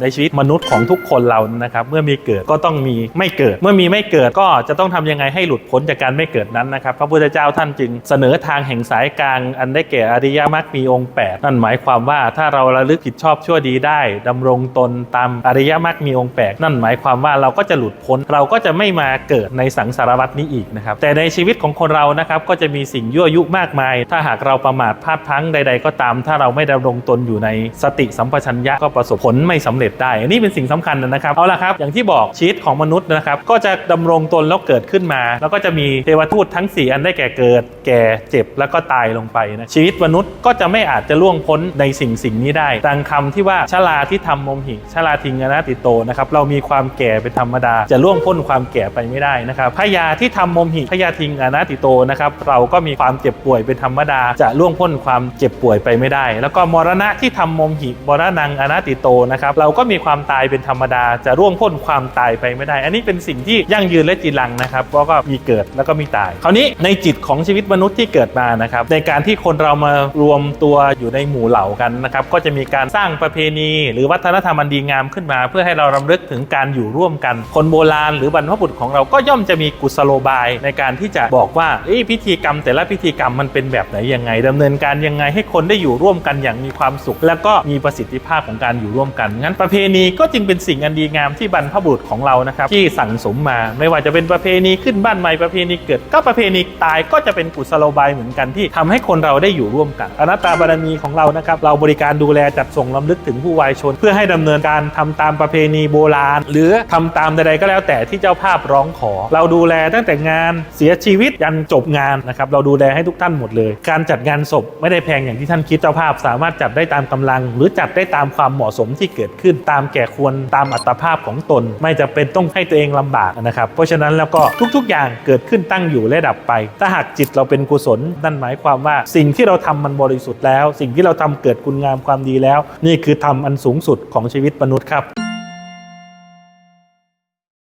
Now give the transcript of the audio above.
ในชีวิตมนุษย์ของทุกคนเรานะครับเมื่อมีเกิดก็ต้องมีไม่เกิด เมื่อมีไม่เกิดก็จะต้องทำยังไงให้หลุดพ้นจากการไม่เกิดนั้นนะครับ พระพุทธเจ้าท่านจึงเสนอทางแห่งสายกลางอันได้แก่อริยมรรคมีองค์ 8 นั่นหมายความว่าถ้าเราระลึกผิดชอบชั่วดีได้ดำรงตนตามอริยมรรคมีองค์ 8 นั่นหมายความว่าเราก็จะหลุดพ้นเราก็จะไม่มาเกิดในสังสารวัฏนี้อีกนะครับแต่ในชีวิตของคนเรานะครับก็จะมีสิ่งยั่วยุมากมาย ถ้าหากเราประมาทพลาดพลั้งใด ๆ ก็ตาม ถ้าเราไม่ดำรงตนอยู่ในสติสัมปชัญญะก็ประสบผลไม่สำเร็จได้ อันนี้เป็นสิ่งสำคัญนะครับ เอาละครับ อย่างที่บอกชีวิตของมนุษย์นะครับ ก็จะดำรงตนแล้วเกิดขึ้นมา แล้วก็จะมีเทวทูตทั้ง 4 อันได้แก่เกิด แก่เจ็บแล้วก็ตายลงไปนะชีวิตมนุษย์ก็จะไม่อาจจะล่วงพ้นในสิ่งสิ่งนี้ได้ดังคำที่ว่าชลาที่ทำมมหิชลาทิงอนาติโตนะครับเรามีความแก่เป็นธรรมดา จะล่วงพ้นความแก่ไปไม่ได้นะครับพยาที่ทำมมหิพยาทิงอนาติโตนะครับเราก็มีความเจ็บป่วยเป็นธรรมดา จะล่วงพ้นความเจ็บป่วยไปไม่ได้ แล้วก็มรณะที่ทำมมหิมรณังอนาติโตนะครับเราก็มีความตายเป็นธรรมดา จะล่วงพ้นความตายไปไม่ได้ อันนี้เป็นสิ่งที่ยั่งยืนและจีรังนะครับเพราะก็มีเกิดแล้วก็มีตาย คราวนี้ในจิตของชีวิตมนุษย์ที่เกิดมานะครับในการที่คนเรามารวมตัวอยู่ในหมู่เหล่ากันนะครับก็จะมีการสร้างประเพณี หรือวัฒนธรรมอันดีงามขึ้นมา เพื่อให้เรารำลึกถึงการอยู่ร่วมกัน คนโบราณหรือบรรพบุรุษของเราก็ย่อมจะมีกุศโลบายในการที่จะบอกว่าพิธีกรรม แต่ละพิธีกรรมมันเป็นแบบไหนยังไงดำเนินการยังไงให้คนได้อยู่ร่วมกันอย่างมีความสุข และก็มีประสิทธิภาพของการอยู่ร่วมกันงั้นประเพณีก็จึงเป็นสิ่งอันดีงามที่บรรพบุรุษของเรานะครับที่สั่งสมมาไม่ว่าจะเป็นประเพณีขึ้นบ้านใหม่ประเพณีเกิด ก็ประเพณีตายก็จะเป็นกุศโลบายเหมือนกันที่ทำให้คนเราได้อยู่ร่วมกันอนัตตาบารมีของเรานะครับเราบริการดูแลจัดส่งลำลึกถึงผู้วายชน เพื่อให้ดำเนินการทำตามประเพณีโบราณ หรือทำตามใดๆก็แล้วแต่ที่เจ้าภาพร้องขอ เราดูแลตั้งแต่งานเสียชีวิตยันจบงานนะครับเราดูแลให้ทุกท่านหมดเลย การจัดงานศพไม่ได้แพงอย่างที่ท่านคิดเจ้าภาพสามารถจัดได้ตามกำลัง หรือจัดได้ตามความเหมาะสมที่เกิดขึ้นตามแก่ควรตามอัตภาพของตน ไม่จะเป็นต้องให้ตัวเองลำบากนะครับ เพราะฉะนั้นแล้วก็ทุกๆ อย่างเกิดขึ้นตั้งอยู่และดับไป ถ้าหากจิตเราเป็นกุศลนั่นหมายความว่าสิ่งที่เราทำมันบริสุทธิ์แล้ว สิ่งที่เราทำเกิดคุณงามความดีแล้ว นี่คือธรรมอันสูงสุดของชีวิตมนุษย์ครับ